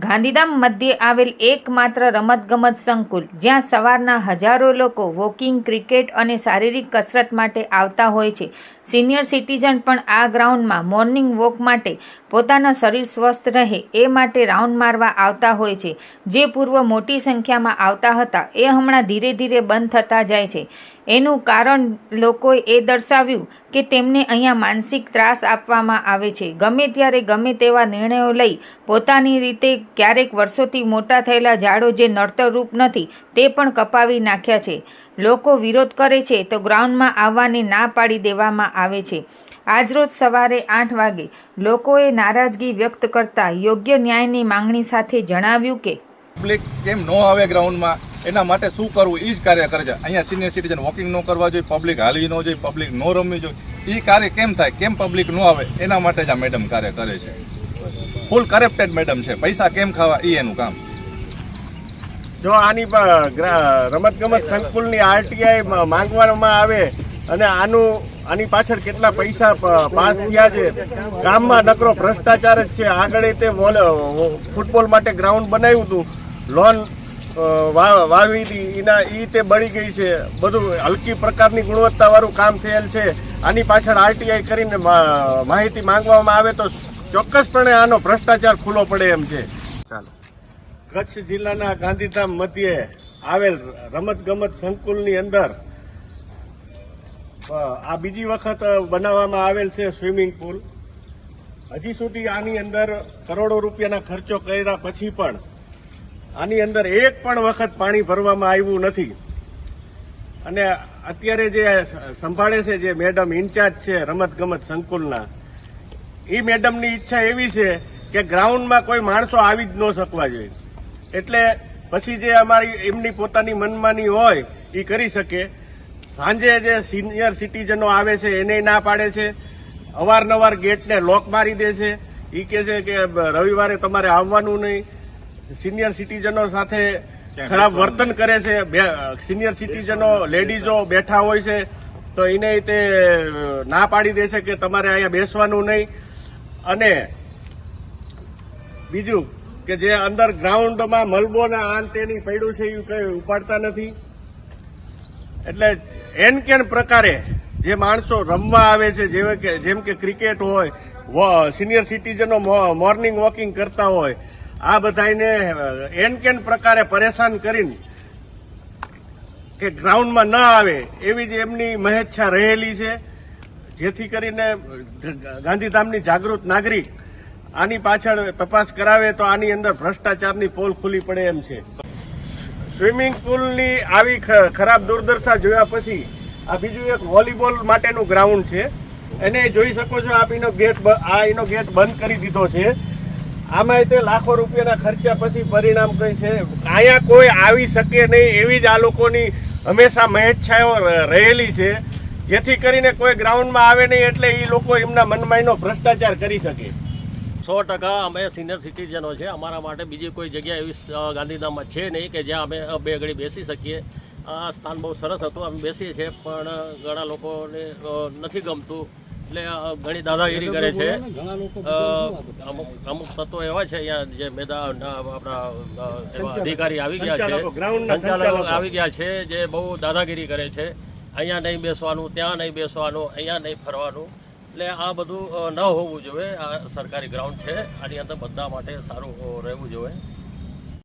ગાંધીધામ મધ્યે આવેલ એકમાત્ર રમતગમત સંકુલ, જ્યાં સવારના હજારો લોકો વોકિંગ, ક્રિકેટ અને શારીરિક કસરત માટે આવતા હોય છે. સિનિયર સિટીઝન પણ આ ગ્રાઉન્ડમાં મોર્નિંગ વોક માટે પોતાના શરીર સ્વસ્થ રહે એ માટે રાઉન્ડ મારવા આવતા હોય છે. જે પૂર્વ મોટી સંખ્યામાં આવતા હતા, એ હમણાં ધીરે ધીરે બંધ થતા જાય છે. એનું કારણ લોકોએ એ દર્શાવ્યું કે તેમને અહીંયા માનસિક ત્રાસ આપવામાં આવે છે. ગમે ત્યારે ગમે તેવા નિર્ણયો લઈ પોતાની રીતે ક્યારેક વર્ષોથી મોટા થયેલા ઝાડો જે નડતરરૂપ નથી તે પણ કપાવી નાખ્યા છે. લોકો વિરોધ કરે છે તો ગ્રાઉન્ડમાં આવવાની ના પાડી દેવામાં આવે છે. આજરોજ સવારે આઠ વાગે લોકોએ નારાજગી વ્યક્ત કરતા યોગ્ય ન્યાયની માંગણી સાથે જણાવ્યું કે પબ્લિક કેમ ન આવે ગ્રાઉન્ડમાં? એના માટે શું કરવું એ જ કાર્ય કરે છે. અહીંયા સિનિયર સિટીઝન વોકિંગ ન કરવા જોઈએ પબ્લિક હાલવી ન જોઈએ પબ્લિક ન રમવી જોઈએ. એ કાર્ય કેમ થાય, કેમ પબ્લિક ન આવે, એના માટે જ આ મેડમ કાર્ય કરે છે. ફૂલ કરેપ્ટેડ મેડમ છે. પૈસા કેમ ખાવા એ એનું કામ. જો આની રમતગમત સંકુલની આરટીઆઈ માંગવામાં આવે અને આનું, આની પાછળ કેટલા પૈસા પાસ થયા છે, ગામમાં નકરો ભ્રષ્ટાચાર જ છે. આગળ તે ફૂટબોલ માટે ગ્રાઉન્ડ બનાવ્યું હતું. લોન વાવી હતી એના એ તે બળી ગઈ છે. બધું હલકી પ્રકારની ગુણવત્તાવાળું કામ થયેલ છે. આની પાછળ આરટીઆઈ કરીને માહિતી માંગવામાં આવે તો ચોક્કસપણે આનો ભ્રષ્ટાચાર ખુલ્લો પડે એમ છે. ચાલો. કચ્છ જિલ્લાના ગાંધીધામ મધ્યે આવેલ રમત ગમત સંકુલની અંદર આ બીજી વખત બનાવવામાં આવેલ છે સ્વિમિંગ પુલ. હજી સુધી આની અંદર કરોડો રૂપિયાના ખર્ચો કર્યા પછી પણ આની અંદર એક પણ વખત પાણી ભરવામાં આવ્યું નથી. અને અત્યારે જે સંભાળે છે જે મેડમ ઇન્ચાર્જ છે રમત ગમત સંકુલના એ મેડમની ઈચ્છા એવી છે કે ગ્રાઉન્ડમાં કોઈ માણસો આવી જ ન શકવા જોઈએ. એટલે પછી જે અમારી એમની પોતાની મનમાની હોય એ કરી શકે. સાંજે જે સિનિયર સિટીઝનો આવે છે, એને ના પાડે છે. અવારનવાર ગેટને લોક મારી દે છે. એ કહે છે કે રવિવારે તમારે આવવાનું નહીં. સિનિયર સિટીઝનો સાથે ખરાબ વર્તન કરે છે. સિનિયર સિટીઝનો લેડીઝો બેઠા હોય છે તો એને તે ના પાડી દેશે કે તમારે અહીંયા બેસવાનું નહીં. અને બીજું કે જે અંદર ગ્રાઉન્ડમાં મલબો ને આન તેની પડ્યું છે એ કઈ ઉપાડતા નથી. એટલે એન કેન પ્રકારે જે માણસો રમવા આવે છે જેવે કે જેમ કે ક્રિકેટ હોય સિનિયર સિટીઝનો મોર્નિંગ વોકિંગ કરતા હોય આ બધાને એન કેન પ્રકારે પરેશાન કરીને કે ગ્રાઉન્ડમાં ન આવે, એવી જ એમની મહેચ્છા રહેલી છે. જેથી કરીને ગાંધીધામની જાગૃત નાગરિક આની પાછળ તપાસ કરાવે તો આની અંદર ભ્રષ્ટાચારની પોલ ખુલી પડે એમ છે. સ્વિમિંગ પુલની આવી ખરાબ દુર્દશા જોયા પછી આ બીજું એક વોલીબોલ માટેનું ગ્રાઉન્ડ છે. એને જોઈ શકો છો, આપ એનો ગેટ આ એનો ગેટ બંધ કરી દીધો છે. આમાં તે લાખો રૂપિયાના ખર્ચા પછી પરિણામ કઈ છે? અહીંયા કોઈ આવી શકે નહીં એવી જ આ લોકોની હંમેશા મહેચ્છાઓ રહેલી છે. જેથી કરીને કોઈ ગ્રાઉન્ડમાં આવે નહીં એટલે એ લોકો એમના મનમાંનો ભ્રષ્ટાચાર કરી શકે. સો ટકા અમે સિનિયર સિટીઝનો છે. અમારા માટે બીજી કોઈ જગ્યા એવી ગાંધીધામમાં છે નહીં કે જ્યાં અમે બે ઘડી બેસી શકીએ. આ સ્થાન બહુ સરસ હતું. અમે બેસીએ છીએ, પણ ઘણા લોકોને નથી ગમતું. એટલે ઘણી દાદાગીરી કરે છે. અમુક અમુક તત્વો એવા છે અહીંયા જે મેદાન આપણા અધિકારી આવી ગયા છે. સંચાલકો. આવી ગયા છે જે બહુ દાદાગીરી કરે છે. અહીંયા નહીં બેસવાનું ત્યાં નહીં બેસવાનું અહીંયા નહીં ફરવાનું. એટલે આ બધું ન હોવું જોઈએ. આ સરકારી ગ્રાઉન્ડ છે. આની અંદર બધા માટે સારું રહેવું જોઈએ.